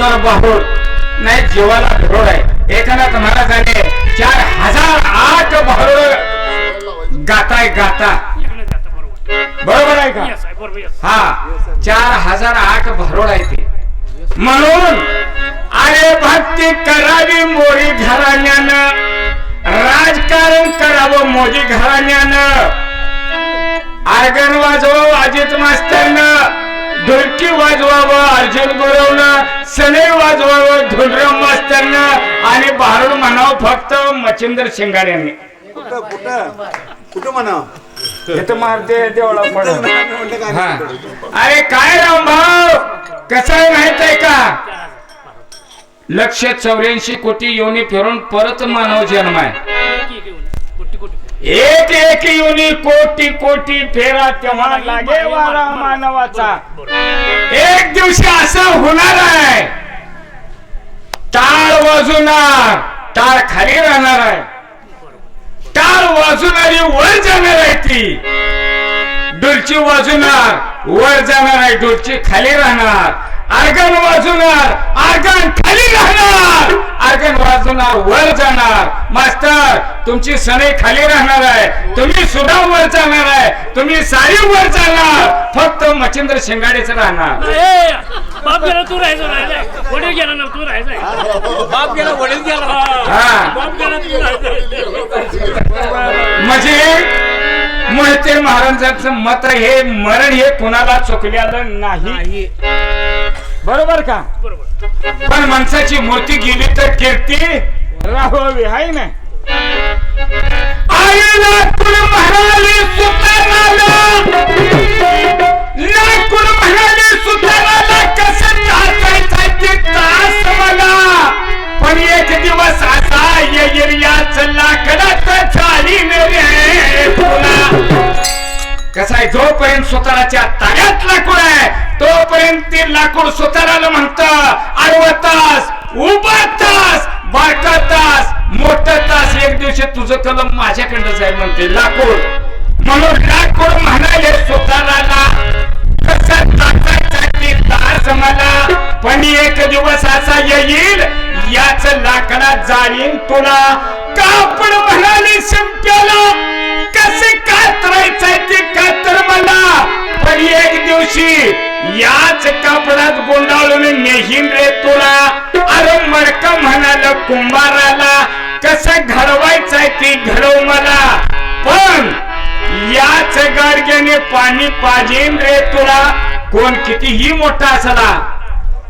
तर बाहुड नाही जीवाला धरोड आहे. एकनाथ महाराजाने चार हजार आठ भारुड गाताय गाता. बरोबर आहे का. हा चार हजार आठ भरोड आहे ते. म्हणून अरे भक्ती करावी मोरी घराण्यानं. राजकारण करावं मोदी घराण्यानं. आर्गन वाजवावं अजित मास्तरनं. ढोलकी वाजवावं अर्जुन गुरवनं सनई वाजवावं धुलराम मास्तरनं आणि भारुड म्हणावं फक्त मच्छिंद्र शिंगाड्यांनी कुठं कुठं? कुठं म्हणा इथं मारते देवळा हा. अरे काय रामभाऊ कसं आहे माहीत आहे का? लक्ष चौऱ्याऐंशी कोटी योनी फिरून परत मानव जन्म आहे. एक- एक योनी कोटी कोटी फेरा तेव्हा लागे वारा मानवाचा. एक दिवशी असं होणार आहे. टाळ वाजवणार. टाळ खाली राहणार आहे. टाळ वाजवणारी वर जाणार आहे ती. डोलची वाजवणार. वर जाणार आहे. डोलची खाली राहणार. आर्गन वाजवणार आर्गन खाली राहणार आर्गन वाजवणार वर जाणार. मास्टर तुमची सणे खाली राहणार आहे. तुम्ही सुद्धा वर जाणार आहे. तुम्ही सारी वर जाणार. फक्त मच्छिंद्र शेंगाडेच राहणार. ए, बाप गेला तू राहायचं राहायचं वडील गेला ना तू राहायचं बाप गेला वडील गेला. हा. बाप गेला तू राहायचं म्हणजे मोहिते महाराजांचं मत हे मरण हे कुणाला चुकलेलं नाही. बरोबर का? बरोबर पण माणसाची मूर्ती गेली तर कीर्ती राहावी हाय ना? आईला कुण म्हणाली सुताराला ना कुण म्हणाली सुताराला कसं नाचायचा ते तास मला. पण एक दिवस असा येईल याच लाकडात झाली रे तुला कसं आहे जोपर्यंत सुताराच्या जोपर्यंत ते लाकूड सुताराला म्हणत आडवं तास उभा तास बारका तास मोठा तास. एक दिवशी तुझं कलम माझ्याकडनं जाईल म्हणते लाकूड. म्हणून लाकूड म्हणाले सुताराला कसं टाकायचा ते तास मला पण एक दिवस असा येईल याच लाकडा जाईन तुला. कापड म्हणाले शिंप्याला कसे कातरायचंय ते कातर मला पण एक दिवशी याच कापडात गुंडाळून नेहीन रे तुला. अरे मडक म्हणाल कुंभाराला? कस घडवायचंय ते घडव मला. पण याच गाडग्याने पाणी पाजेन रे तुला. कोण कितीही मोठा असला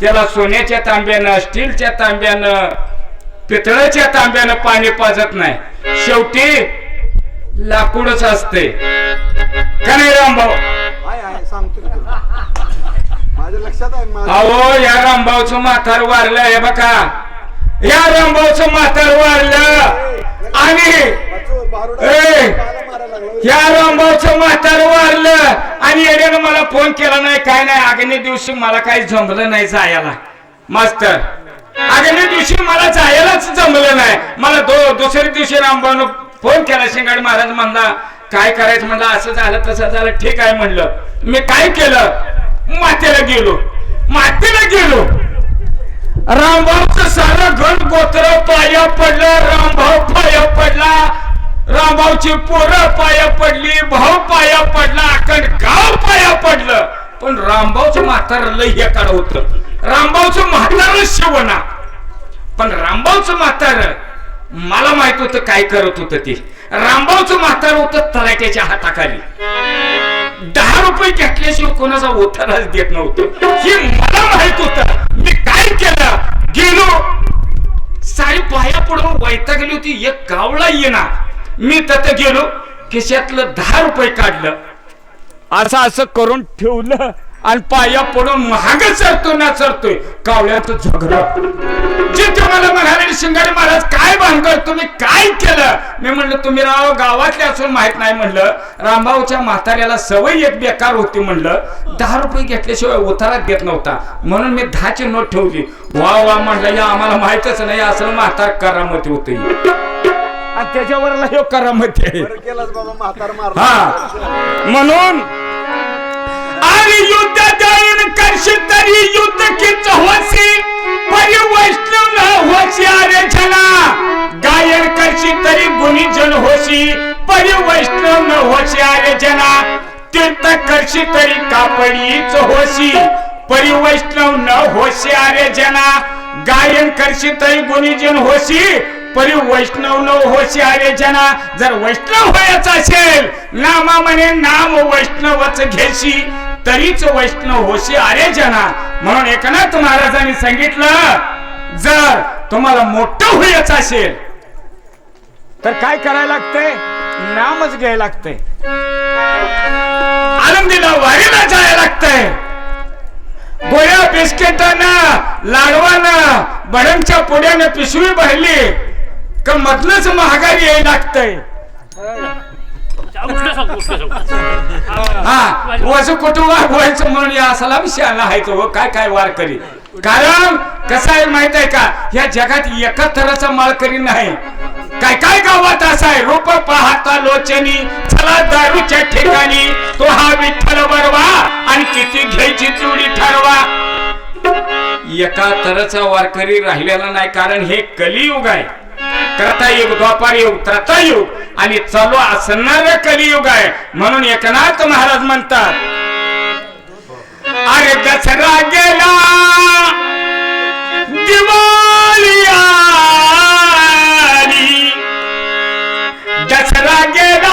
त्याला सोन्याच्या तांब्यानं स्टीलच्या तांब्यानं पितळाच्या तांब्यानं पाणी पाजत नाही. शेवटी लाकूडच असते. का नाही रामभाऊ? आहे आहे सांगतो की तुला. माझ्या लक्षात आहे माझ्या अहो या रामभाऊचं म्हातार वारलं हे बघा. या रामभाऊचं म्हातार वारलं. आणि वाचू, बारुडा. ए! पाला मारायला लागला. या रामभाऊचं म्हातार वारलं. आणि येड्यानं मला फोन केला नाही काय नाही. आगल्या दिवशी मला काही जमलं नाही जायला. मास्तर आगल्या दिवशी मला जायलाच जमलं नाही. मला दो दुसऱ्या दिवशी रामभाऊनं फोन केला शिंगाडी महाराज म्हणला काय करायचं म्हणलं असं झालं तसं झालं ठीक आहे म्हणलं. मी काय केलं? मातेला गेलो. मातेला गेलो. रामभाऊचं सारं घन गोत्र पाया पडलं रामभाऊ पाया पडला. रामभाऊची पोरं पाया पडली भाऊ पाया पडला अखंड गाव पाया पडलं. पण रामभाऊचं म्हातार लय हे काढ होत. रामभाऊचं म्हातार शिवना पण रामभाऊचं म्हातार मला माहीत होतं काय करत होतं ते. रामभाऊचं म्हातार होतं तलाट्याच्या हाताखाली. दहा रुपये घेतल्याशिवाय कोणाचा उताराच देत नव्हतं. हे मला माहीत होत. मी काय केलं? गेलो. सारी पाया पडून वैतागली होती. एक गावला येणार. मी तथं गेलो. खिशातलं दहा रुपये काढलं. असं असं करून ठेवलं. आणि पाया पडून महाग चरतो ना चरतोय कावळ्यात झगड. जे तुम्हाला म्हणाले शिंगाडे महाराज काय बांध मी म्हणलं तुम्ही राव गावातले असून माहीत नाही म्हणलं. रामभाऊच्या म्हाताऱ्याला सवय एक बेकार होती म्हणलं. दहा रुपये घेतल्याशिवाय उतारा देत नव्हता. म्हणून मी दहाची नोट ठेवली. वा वा म्हणलं या आम्हाला माहितच नाही असं म्हातार करामती होती आणि त्याच्यावरला हे. करामती आहे कशी तरी युद्ध किच होसी परी वैष्णव न होसी आरे गायन कशी तरी गुणी जन होसी परी न होसी आरे जना तीर्थ करशी तरी कापडीच होसी परी न होसी आरे गायन करशी तरी गुणी जन होसी परी वैष्णव न होशी आले जना जर वैष्णव व्हायचं असेल नामा म्हणे नाम वैष्णवच घेशी. तरीच वैष्णव होशी आरे जना. म्हणून एकनाथ महाराजांनी सांगितलं जर तुम्हाला मोठं व्हायचं असेल तर काय करायला लागतंय? नामच घ्यायला लागतंय. आनंदीला वारीला जायला लागतंय. गोळ्या बिस्किटानं लाडवानं बडंच्या पुड्यानं पिशवी भरली का मधलंच महागारी यायला लागतंय? उलट सांग उलट सांग. हा वसं कुठं वागवायचं म्हणून या असाला विषय आहे तो. काय काय वार करी? कारण कसं आहे माहीत आहे का? या जगात एका थराचा माळकरी नाही. काय काय गावात असा आहे? रूप पाहता लोचनी चला दारूच्या ठिकाणी. तो हा विठ्ठल बरवा आणि किती घ्यायची तेवढी ठरवा. एका तरचा वारकरी राहिलेला नाही कारण हे कलियुग आहे. करता युग द्वापार युग त्रता युग आणि चालू असणार कलियुग आहे. म्हणून एकनाथ महाराज म्हणतात अरे दसरा गेला दिवाळी दसरा गेला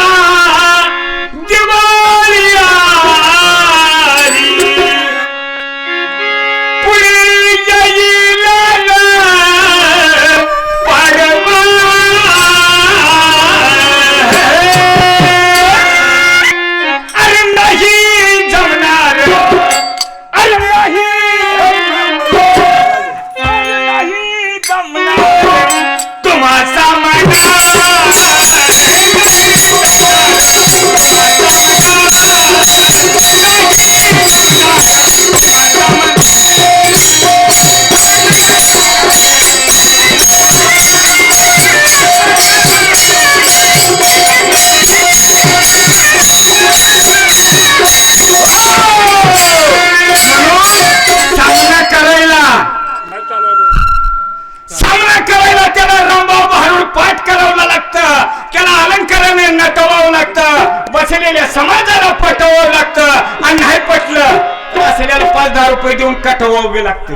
असलेल्या समाजाला पटवावं लागतं आणि नाही पटलं तर बसलेल्याला पाच दहा रुपये देऊन कटवावे लागते.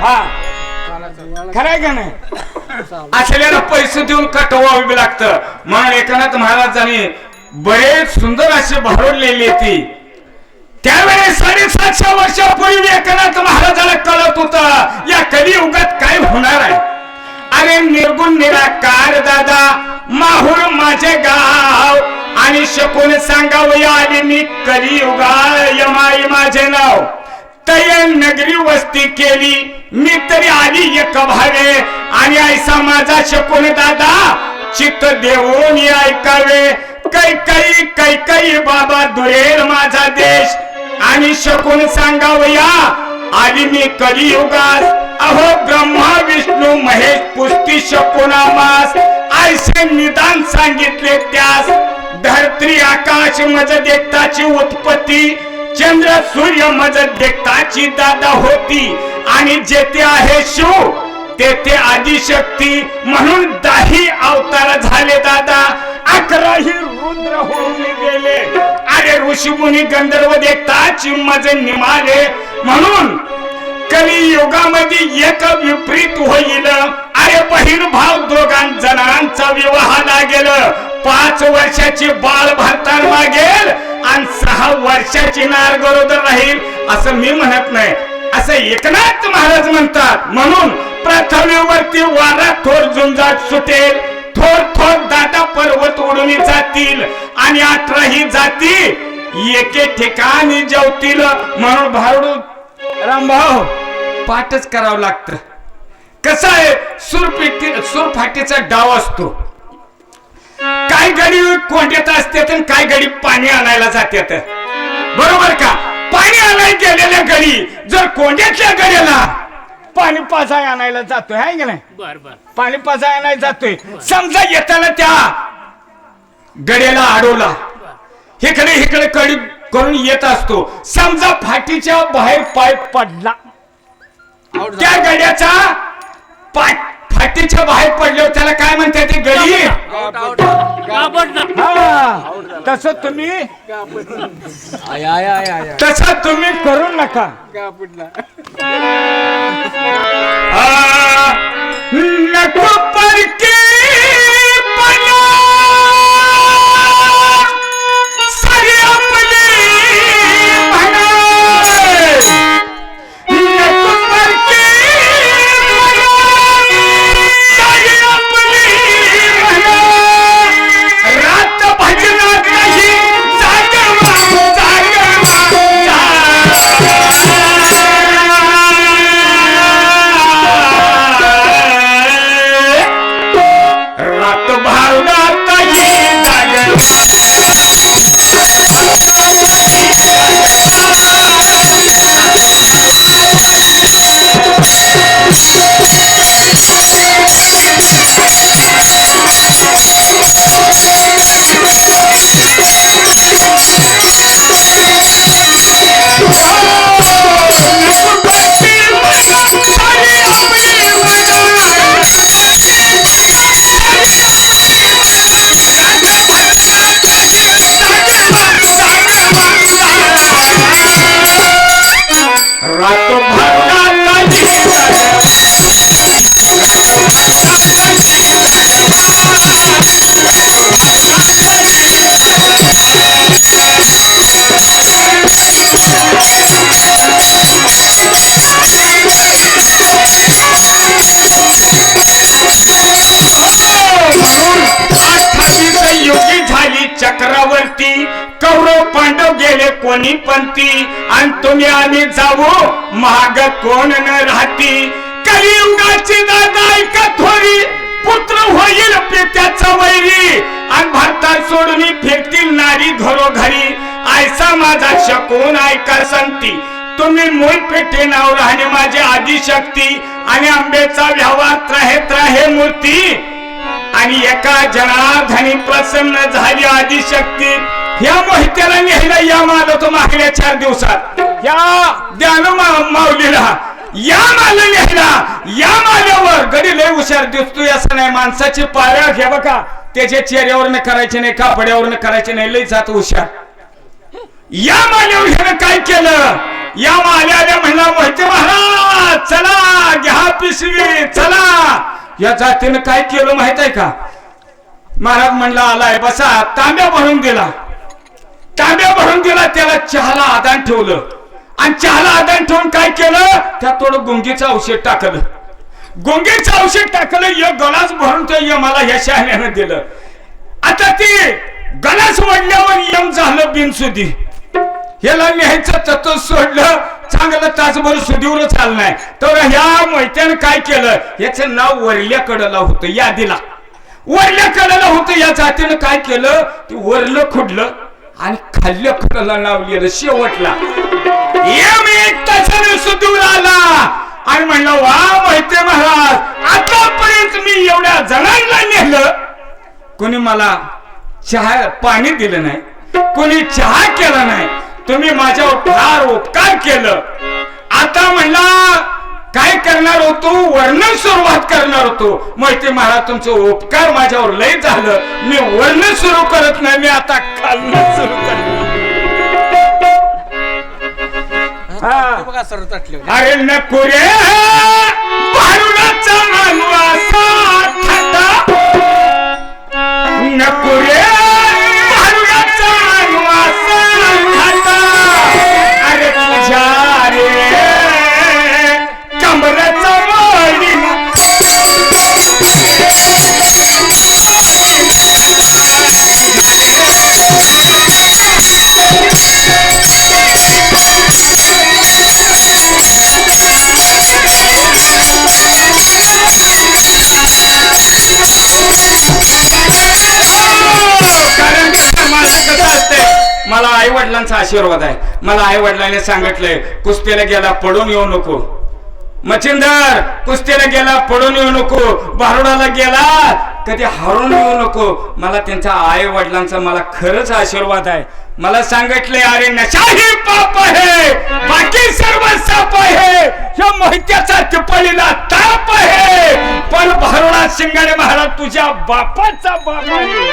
हा. खरंय का नाही? असलेला पैसे देऊन कटवावे लागतं. म्हणून एकनाथ महाराजांनी बरेच सुंदर असे भरवलेली ती त्यावेळेस साडेसातशे वर्षापूर्वी एकनाथ महाराजाला कळत होत या कलियुगात काय होणार आहे? अरे निर्गुण निराकार दादा माहूर माझे गाव. आणि शकून सांगावया आली मी कलियुगा यमाई माझे नाव. तय नगरी वस्ती केली मी तरी आली एक भावे. आणि ऐसा माझा शकून दादा चित्त देऊन ऐकावे. कैकई कैकई बाबा दुरेल माझा देश. आणि शकून सांगावया आली मी कलियुगात अहो ब्रह्मा विष्णू महेश पुष्टी शकुना मास ऐसे निदान सांगितले त्यास. धरत्री आकाश मज देखताची उत्पत्ती चंद्र सूर्य मज देखताची दादा होती. आणि जेथे आहे शिव तेथे आदिशक्ती म्हणून दाही अवतार झाले दादा. अकराही रुद्र होऊन गेले. अरे ऋषीमुनी गंधर्व देखताची मज निमाले. म्हणून कलियुगामध्ये एक विपरीत होईल. अरे बहीण भाव दोघां जणांचा विवाह लागेल. पाच वर्षाची बाळ भारतात मागेल आणि सहा वर्षाची नार गरोदर राहील असं मी म्हणत नाही. असं एकनाथ महाराज म्हणतात. म्हणून पृथ्वीवरती वारा थोर झुंजाट सुटेल. थोर थोर दादा पर्वत उडून जातील आणि अठराही जाती एके ठिकाणी जेवतील. म्हणून भारूड रामभाऊ पाठच करावं लागतं. कसं आहे? सुरफिटी सुरफाटीचा डाव असतो. काय गडी कोंड्यात असतात आणि काय गडी पाणी आणायला जातात बरोबर का? पाणी आणायला गेलेल्या गडी जर कोंड्यातल्या गड्याला पाणी पाजाय आणायला जातोय हाय की नाही? बर बर. पाणी पाजाय आणायला जातोय. समजा येताना त्या गड्याला अडवला. इकडे इकडे कडी करून येत असतो. समजा फाटीच्या बाहेर पाय पडला. त्या गड्याचा पाय हट्टीच्या बाहेर पडल्यावर त्याला काय म्हणते ते गडी? हा. तसं तुम्ही तसं तुम्ही करू नका. नको केले कोणी पंथी आणि तुम्ही आम्ही जाऊ महाग कोण न राहती? कलियुगाची दादा ऐका थोडी पुत्र होईल पित्याचा वैरी. आणि भारतात सोडून फेकतील नारी घरोघरी. आयसा माझा शकून ऐका संती तुम्ही मूल पेठे नाव राहणे माझी आदिशक्ती. आणि आंबेचा व्यवहार त्राहे त्राहे मूर्ती. आणि एका जनाधनी प्रसन्न झाली आदिशक्ती. ह्या मोहित्याला नेहला या माल तो मागल्या चार दिवसात. या. द्यान माऊलीला या माल नेहला या माल्यावर गडी लय हुशार दिसतोय असं नाही माणसाची पाळ्या घे बघा. त्याच्या चेहऱ्यावर करायचे नाही कापड्यावर करायचे नाही लय जात हुशार. या माल्यावर ह्यानं काय केलं? या माल्या आल्या म्हणला मोहिते महाराज चला घ्या पिशवी चला. या जातीनं काय केलं माहीत आहे का? महाराज म्हणला आलाय बसा तांब्या भरून दिला. तांब्या भरून दिला त्याला चहाला आदान ठेवलं. आणि चहाला आदान ठेवून काय केलं? त्यात थोडं गुंगीचं औषध टाकलं. गुंगीचं औषध टाकलं य गलास भरून ते यमाला ह्या शहाण्यानं दिलं. आता ते गलास वाढल्यावर यम झालं बिनसुदी ह्याला न्यायचं तत्व सोडलं चांगलं तासभर सुदीवर चाललाय तर ह्या मैत्यानं काय केलं? याचं नाव वरल्या कडला होतं यादीला. वरल्या कडला होतं या जातीनं काय केलं? ते वरलं खुडलं. आणि खाल्ल्या कडला नाव शेवटला. एम एक तासाने सुदूर आला. आणि म्हणलं वा माहिती महाराज आतापर्यंत मी एवढ्या जणांना नेलं. कोणी मला चहा पाणी दिलं नाही. कोणी चहा केला नाही. तुम्ही माझ्यावर फार उपकार केलं. आता म्हणला काय करणार होतो? वर्णन सुरुवात करणार होतो. माहिती महाराज तुमचं उपकार माझ्यावर लय झालं. मी वर्णन सुरू करत नाही मी आता खाल्लं सुरू करणार. हा. बघा सर तटले अरे नको रे. भारुडाचा मानवाचा थाटा. नको रे. आशीर्वाद आहे. मला आई वडिलांनी सांगितलंय कुस्तीला गेला पडून येऊ नको. मचिंदर कुस्तीला गेला पडून येऊ नको. भारुडाला गेला कधी हरून येऊ नको. मला त्यांचा आई वडिलांचा मला खरंच आशीर्वाद आहे. मला सांगितले अरे नशा हे पाप आहे. बाकी सर्व साप आहे. या मोहित्याचा टिपळीला ताप आहे. पण भारुडा सिंगाने महाराज तुझ्या बापाचा बाप आहे.